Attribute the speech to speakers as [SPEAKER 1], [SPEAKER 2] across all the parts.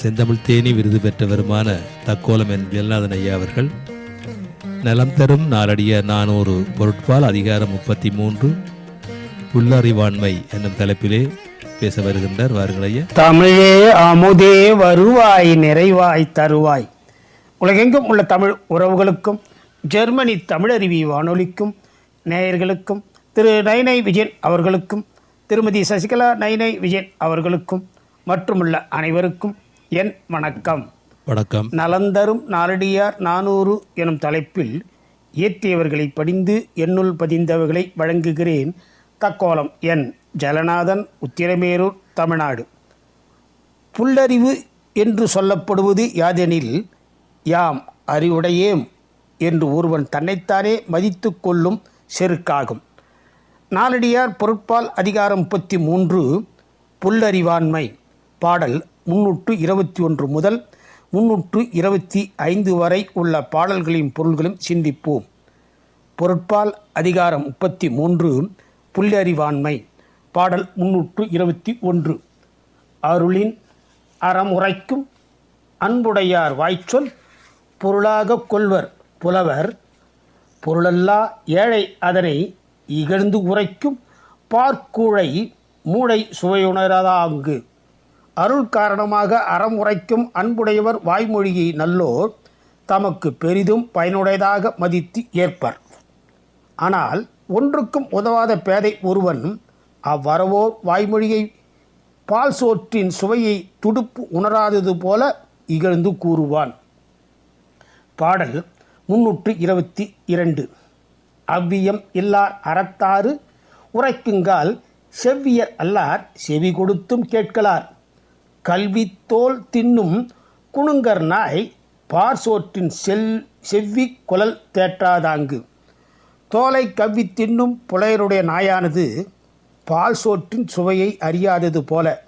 [SPEAKER 1] செந்தமிழ் தேனி விருது பெற்றவருமான தக்கோலம் என் வேல்நாதன் ஐயா அவர்கள். நலம் தரும் நாளடிய நானூறு பொருட்பால் அதிகாரம் முப்பத்தி மூன்று புல்லறிவாண்மை என்னும் தலைப்பிலே பேச வருகின்றார். வாருங்கள் ஐயா.
[SPEAKER 2] தமிழே அமுதே வருவாய் நிறைவாய் தருவாய். உலகெங்கும் உள்ள தமிழ் உறவுகளுக்கும் ஜெர்மனி தமிழருவி வானொலிக்கும் நேயர்களுக்கும் திரு நைனை விஜயன் அவர்களுக்கும் திருமதி சசிகலா நைனை விஜயன் அவர்களுக்கும் மற்றுமுள்ள அனைவருக்கும் என் வணக்கம்.
[SPEAKER 1] வணக்கம்.
[SPEAKER 2] நலந்தரும் நாளடியார் நானூறு எனும் தலைப்பில் இயற்றியவர்களை படிந்து என்னுள் பதிந்தவர்களை வழங்குகிறேன். தக்கோலம் என் ஜலநாதன் உத்திரமேரூர் தமிழ்நாடு. புல்லறிவு என்று சொல்லப்படுவது யாதெனில் யாம் அறிவுடையேம் என்று ஒருவன் தன்னைத்தானே மதித்து கொள்ளும் செருக்காகும். நாலடியார் பொருட்பால் அதிகாரம் முப்பத்தி மூன்று புல்லறிவாண்மை பாடல் முன்னூற்று இருபத்தி ஒன்று முதல் முன்னூற்று இருபத்தி ஐந்து வரை உள்ள பாடல்களின் பொருள்களும் சிந்திப்போம். பொருட்பால் அதிகாரம் முப்பத்தி மூன்று புல்லறிவாண்மை பாடல் முன்னூற்று இருபத்தி ஒன்று. அருளின் அறமுறைக்கும் அன்புடையார் வாய்ச்சொல் பொருளாக கொள்வர் புலவர் பொருளல்லா ஏழை அதனை இகழ்ந்து உரைக்கும் பார்க்கூழை மூளை சுவையுணராதாங்கு. அருள் காரணமாக அறம் உரைக்கும் அன்புடையவர் வாய்மொழியை நல்லோர் தமக்கு பெரிதும் பயனுடையதாக மதித்து ஏற்பர். ஆனால் ஒன்றுக்கும் உதவாத பேதை ஒருவன் அவ்வரவோர் வாய்மொழியை பால் சோற்றின் சுவையை துடுப்பு உணராதது போல இகழ்ந்து கூறுவான். பாடல் முன்னூற்று இருபத்தி இரண்டு. அவ்வியம் இல்லார் அறத்தாறு உரைக்குங்கால் செவ்வியர் அல்லார் செவி கொடுத்தும் கேட்கலார். கல்வித்தோல் தின்னும் குணுங்கர் நாய் பார்சோற்றின் செல் செவ்வி குழல் தேற்றாதாங்கு. தோலை கவ்வி தின்னும் புலையருடைய நாயானது பால் சோற்றின் சுவையை அறியாதது போல.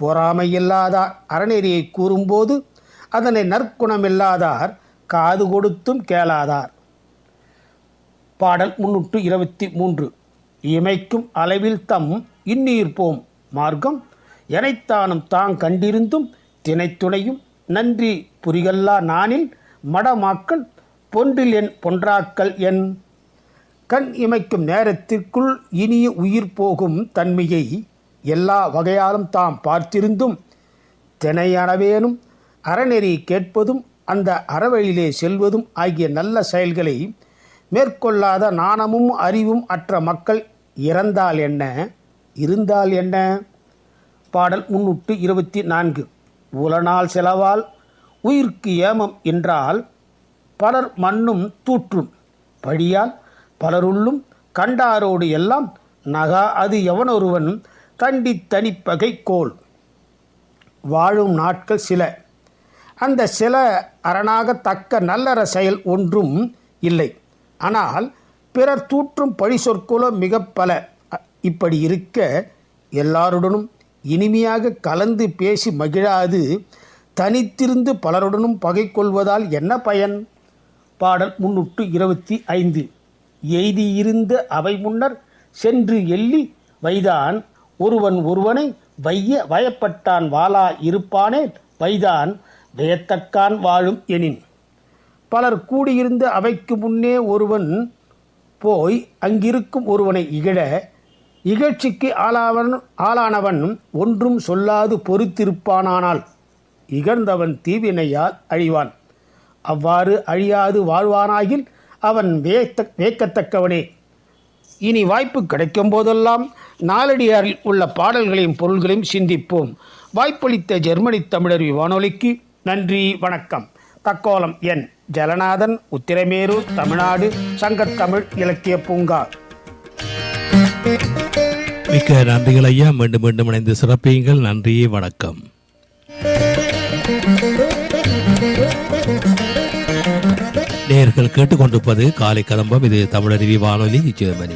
[SPEAKER 2] பொறாமையில்லாதார் அறநெறியை கூறும்போது அதனை நற்குணமில்லாதார் காது கொடுத்தும் கேளாதார். பாடல் முன்னூற்று இருபத்தி மூன்று. இமைக்கும் அளவில் தம் இன்னீர்ப்போம். மார்க்கம் எனைத்தானும் தாங் கண்டிருந்தும் தினைத்துணையும். நன்றி புரிகல்லா நானில் மடமாக்கள் பொன்றில் என் பொன்றாக்கள் என் கண் இமைக்கும் நேரத்திற்குள் இனிய உயிர் போகும் தன்மையை எல்லா வகையாலும் தாம் பார்த்திருந்தும். தினையனவேனும் அறநெறி கேட்பதும் அந்த அறவழியிலே செல்வதும் ஆகிய நல்ல செயல்களை மேற்கொள்ளாத நாணமும் அறிவும் அற்ற மக்கள் இறந்தால் என்ன? இருந்தால் என்ன? பாடல் முன்னூற்று இருபத்தி நான்கு. உலனால் செலவால் உயிர்க்கு ஏமம் என்றால் பலர் மண்ணும் தூற்றும். பழியால் பலருள்ளும் கண்டாரோடு எல்லாம் நகா அது எவனொருவன் தண்டி தனிப்பகை கோல். வாழும் நாட்கள் சில. அந்த சில அரணாக தக்க நல்லற செயல் ஒன்றும் இல்லை. ஆனால் பிறர் தூற்றும் பழி சொற்களோ மிக பல. அ- இப்படி இருக்க எல்லாருடனும் இனிமையாக கலந்து பேசி மகிழாது. தனித்திருந்து பலருடனும் பகை கொள்வதால் என்ன பயன்? பாடல் முன்னூற்று இருபத்தி ஐந்து. எய்தியிருந்த அவை முன்னர் சென்று எள்ளி வைதான் ஒருவன் ஒருவனை வைய வயப்பட்டான் வாளா இருப்பானே வைதான் வியத்தக்கான் வாழும் எனின். பலர் கூடியிருந்த அவைக்கு முன்னே ஒருவன் போய் அங்கிருக்கும் ஒருவனை இகழ இகழ்ச்சிக்கு ஆளாவன் ஆளானவன் ஒன்றும் சொல்லாது பொறுத்திருப்பானானால் இகழ்ந்தவன் தீவினையால் அழிவான். அவ்வாறு அழியாது வாழ்வானாகில் அவன் வேத்த வேக்கத்தக்கவனே இனி வாய்ப்பு கிடைக்கும் போதெல்லாம் நாலடியாரில் உள்ள பாடல்களையும் பொருள்களையும் சிந்திப்போம். வாய்ப்பளித்த ஜெர்மனி தமிழர் வானொலிக்கு நன்றி வணக்கம். தக்கோலம் என். ஜலநாதன் உத்திரமேரூர் தமிழ்நாடு சங்கத்தமிழ் இலக்கிய பூங்கா.
[SPEAKER 1] மிக்க நன்றிகள் ஐயா. மீண்டும் மீண்டும் இணைந்து சிறப்பியுங்கள். நன்றி வணக்கம். நேர்கள் கேட்டுக்கொண்டிருப்பது காலை கதம்பம். இது தமிழருவி வானொலி ஜெர்மனி.